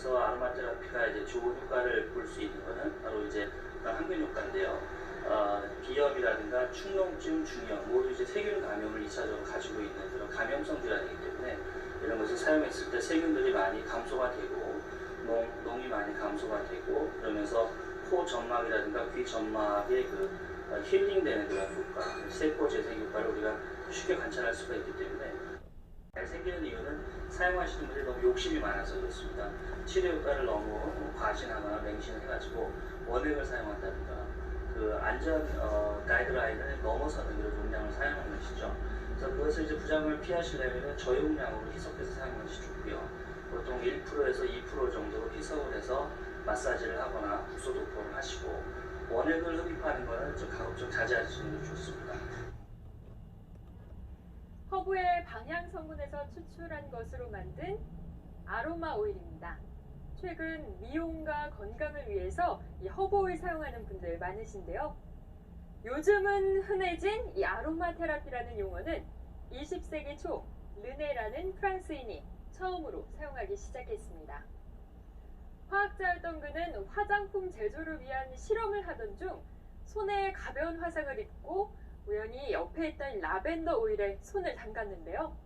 면에서 아로마 테라피가 이제 좋은 효과를 볼 수 있는 거는 바로 이제 항균 효과인데요. 어, 비염이라든가 축농증, 중염 모두 이제 세균 감염을 2차적으로 가지고 있는 그런 감염성 질환이기 때문에 이런 것을 사용했을 때 세균들이 많이 감소가 되고 농, 농이 많이 감소가 되고 그러면서 코 점막이라든가 귀 점막의 그 어, 힐링되는 그런 효과, 세포 재생 효과를 우리가 쉽게 관찰할 수가 있기 때문에 잘 생기는 이유는 사용하시는 분들이 너무 욕심이 많아서 그렇습니다. 치료 효과를 너무 과신하거나 맹신해가지고 원액을 사용한다든가 그 안전 어, 가이드라인을 넘어서는 그런 용량을 사용하는 것이죠. 그래서 그것을 이제 부작용을 피하시려면 저용량으로 희석해서 사용하는 것이 좋고요. 보통 1%에서 2% 정도로 희석을 해서 마사지를 하거나 국소 도포를 하시고 원액을 흡입하는 것은 좀 가급적 자제하시는 게 좋습니다. 허브의 방향 성분에서 추출한 것으로 만든 아로마 오일입니다. 최근 미용과 건강을 위해서 이 허브 오일 사용하는 분들 많으신데요. 요즘은 흔해진 이 아로마 테라피라는 용어는 20세기 초 르네라는 프랑스인이 처음으로 사용하기 시작했습니다. 화학자였던 그는 화장품 제조를 위한 실험을 하던 중 손에 가벼운 화상을 입고 우연히 옆에 있던 라벤더 오일에 손을 담갔는데요.